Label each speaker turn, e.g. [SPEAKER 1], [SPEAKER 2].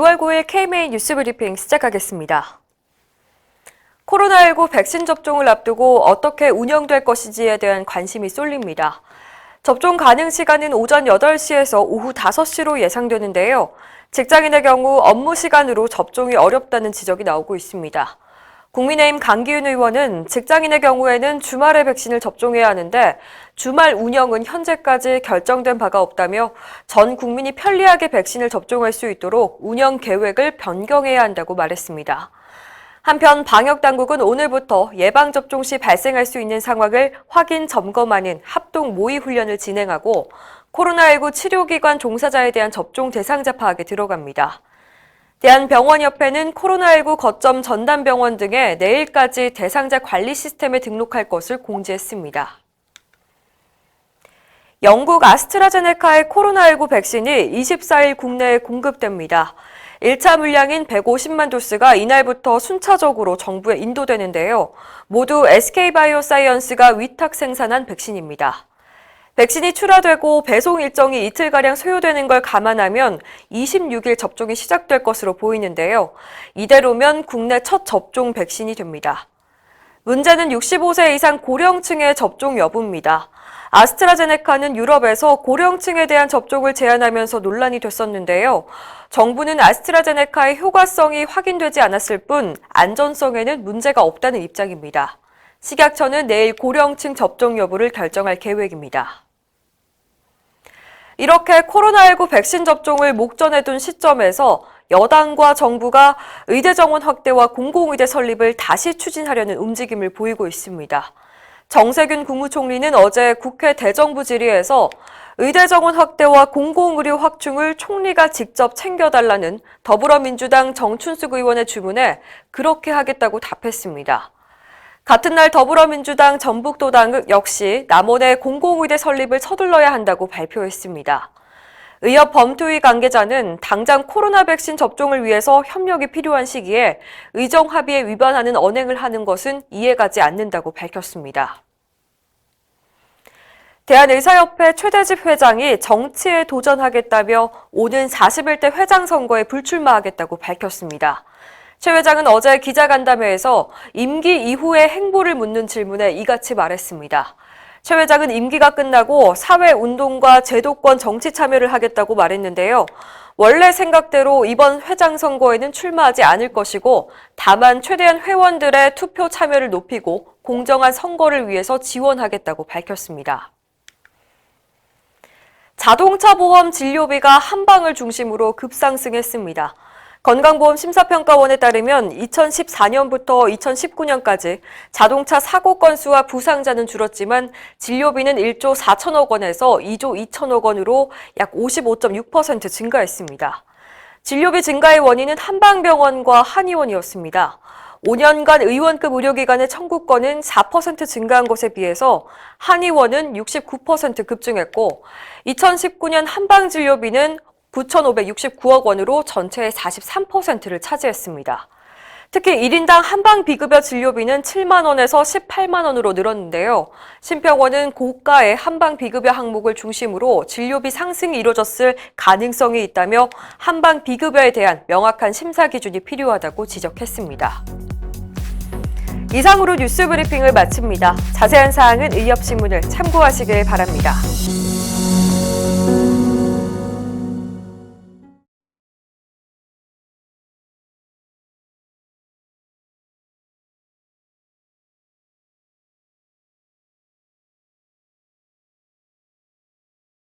[SPEAKER 1] 2월 9일 KMA 뉴스 브리핑 시작하겠습니다. 코로나19 백신 접종을 앞두고 어떻게 운영될 것인지에 대한 관심이 쏠립니다. 접종 가능 시간은 오전 8시에서 오후 5시로 예상되는데요. 직장인의 경우 업무 시간으로 접종이 어렵다는 지적이 나오고 있습니다. 국민의힘 강기훈 의원은 직장인의 경우에는 주말에 백신을 접종해야 하는데 주말 운영은 현재까지 결정된 바가 없다며 전 국민이 편리하게 백신을 접종할 수 있도록 운영 계획을 변경해야 한다고 말했습니다. 한편 방역 당국은 오늘부터 예방 접종 시 발생할 수 있는 상황을 확인 점검하는 합동 모의 훈련을 진행하고 코로나19 치료기관 종사자에 대한 접종 대상자 파악에 들어갑니다. 대한병원협회는 코로나19 거점 전담병원 등에 내일까지 대상자 관리 시스템에 등록할 것을 공지했습니다. 영국 아스트라제네카의 코로나19 백신이 24일 국내에 공급됩니다. 1차 물량인 150만 도스가 이날부터 순차적으로 정부에 인도되는데요. 모두 SK바이오사이언스가 위탁 생산한 백신입니다. 백신이 출하되고 배송 일정이 이틀가량 소요되는 걸 감안하면 26일 접종이 시작될 것으로 보이는데요. 이대로면 국내 첫 접종 백신이 됩니다. 문제는 65세 이상 고령층의 접종 여부입니다. 아스트라제네카는 유럽에서 고령층에 대한 접종을 제한하면서 논란이 됐었는데요. 정부는 아스트라제네카의 효과성이 확인되지 않았을 뿐 안전성에는 문제가 없다는 입장입니다. 식약처는 내일 고령층 접종 여부를 결정할 계획입니다. 이렇게 코로나19 백신 접종을 목전에 둔 시점에서 여당과 정부가 의대 정원 확대와 공공의대 설립을 다시 추진하려는 움직임을 보이고 있습니다. 정세균 국무총리는 어제 국회 대정부 질의에서 의대 정원 확대와 공공의료 확충을 총리가 직접 챙겨달라는 더불어민주당 정춘숙 의원의 주문에 그렇게 하겠다고 답했습니다. 같은 날 더불어민주당 전북도당 역시 남원의 공공의대 설립을 서둘러야 한다고 발표했습니다. 의협 범투위 관계자는 당장 코로나 백신 접종을 위해서 협력이 필요한 시기에 의정 합의에 위반하는 언행을 하는 것은 이해가지 않는다고 밝혔습니다. 대한의사협회 최대집 회장이 정치에 도전하겠다며 오는 41대 회장 선거에 불출마하겠다고 밝혔습니다. 최 회장은 어제 기자간담회에서 임기 이후의 행보를 묻는 질문에 이같이 말했습니다. 최 회장은 임기가 끝나고 사회운동과 제도권 정치 참여를 하겠다고 말했는데요. 원래 생각대로 이번 회장 선거에는 출마하지 않을 것이고 다만 최대한 회원들의 투표 참여를 높이고 공정한 선거를 위해서 지원하겠다고 밝혔습니다. 자동차 보험 진료비가 한방을 중심으로 급상승했습니다. 건강보험 심사평가원에 따르면 2014년부터 2019년까지 자동차 사고 건수와 부상자는 줄었지만 진료비는 1조 4천억 원에서 2조 2천억 원으로 약 55.6% 증가했습니다. 진료비 증가의 원인은 한방병원과 한의원이었습니다. 5년간 의원급 의료기관의 청구권은 4% 증가한 것에 비해서 한의원은 69% 급증했고 2019년 한방진료비는 9,569억 원으로 전체의 43%를 차지했습니다. 특히 1인당 한방 비급여 진료비는 7만 원에서 18만 원으로 늘었는데요. 심평원은 고가의 한방 비급여 항목을 중심으로 진료비 상승이 이뤄졌을 가능성이 있다며 한방 비급여에 대한 명확한 심사 기준이 필요하다고 지적했습니다. 이상으로 뉴스 브리핑을 마칩니다. 자세한 사항은 의협신문을 참고하시길 바랍니다.